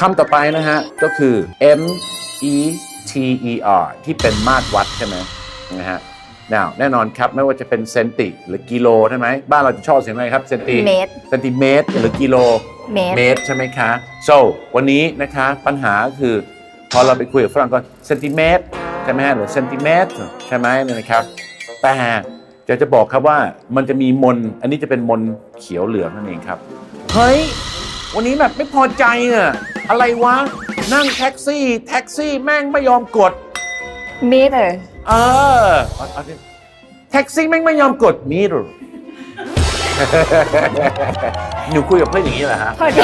คำต่อไปนะฮะ ก็คือ M E T E R ที่เป็นมาตรวัดใช่ไหมนะฮะ now แน่นอนครับ ไม่ว่าจะเป็นเซนติหรือกิโลใช่ไหมบ้านเราจะชอบเสียงอะไรครับเซนติเมตรเซนติเมตรหรือกิโลเมตร เมตรใช่ไหมคะ so วันนี้นะคะปัญหาคือ พอเราไปคุยกับฝรั่งก็เซนติเมตรใช่ไหมฮะหรือเซนติเมตรใช่ไหมเนี่ยนะครับ แต่จะจะบอกครับว่ามันจะมีมน อันนี้จะเป็นมนเขียวเหลืองนั่นเองครับ เฮ้ย วันนี้แบบไม่พอใจอะ อะไรวะ นั่งแท็กซี่ แท็กซี่แม่งไม่ยอมกดเมตรเออเอาเอาดิแท็กซี่แม่งไม่ยอมกดมีหรือหนูคุยกับเพื่อนอย่างนี้เหรอฮะ พอดี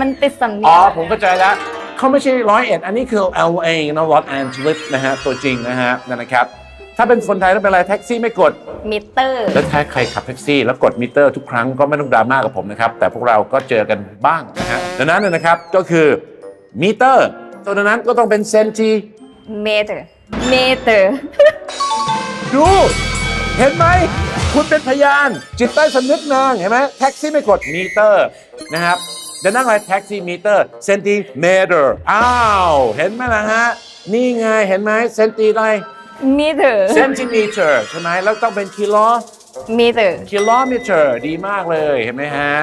มันติดสำเนีอ๋ยองผมเข้าใจแล้วเขาไม่ใช่ร้อยเอ็ดอันนี้คือ LA นะลอสแอนเจลิสนะฮะ ตัวจริงนะฮะนั่นนะครับ ถ้าเป็นคนไทยแล้วเป็นอะไรแท็กซี่ไม่กด มิเตอร์ แล้วถ้าใครขับแท็กซี่แล้วกดมิเตอร์ทุกครั้งก็ไม่ต้องดราม่ากับผมนะครับ แต่พวกเราก็เจอกันบ้างนะฮะ ดังนั้นเนยนะครับก็คือมิเตอร์ตัวนั้นก็ต้องเป็นเซนติเมตร เมตร ดู เห็นไหม คุณเป็นพยาน จิตใต้สำนึกนางเห็นไหมแท็กซี่ไม่กดมิเตอร์นะครับจะนั่งอะไรแท็กซี่มิเตอร์เซนติเมตรอ้าว เห็นไหมล่ะฮะ นี่ไง เห็นไหมเซนติอะไรเมตรเซนติเมตรใช่ไหมแล้วต้องเป็นกิโลเมตรกิโลเมตรดีมากเลยเห็นไหมฮะ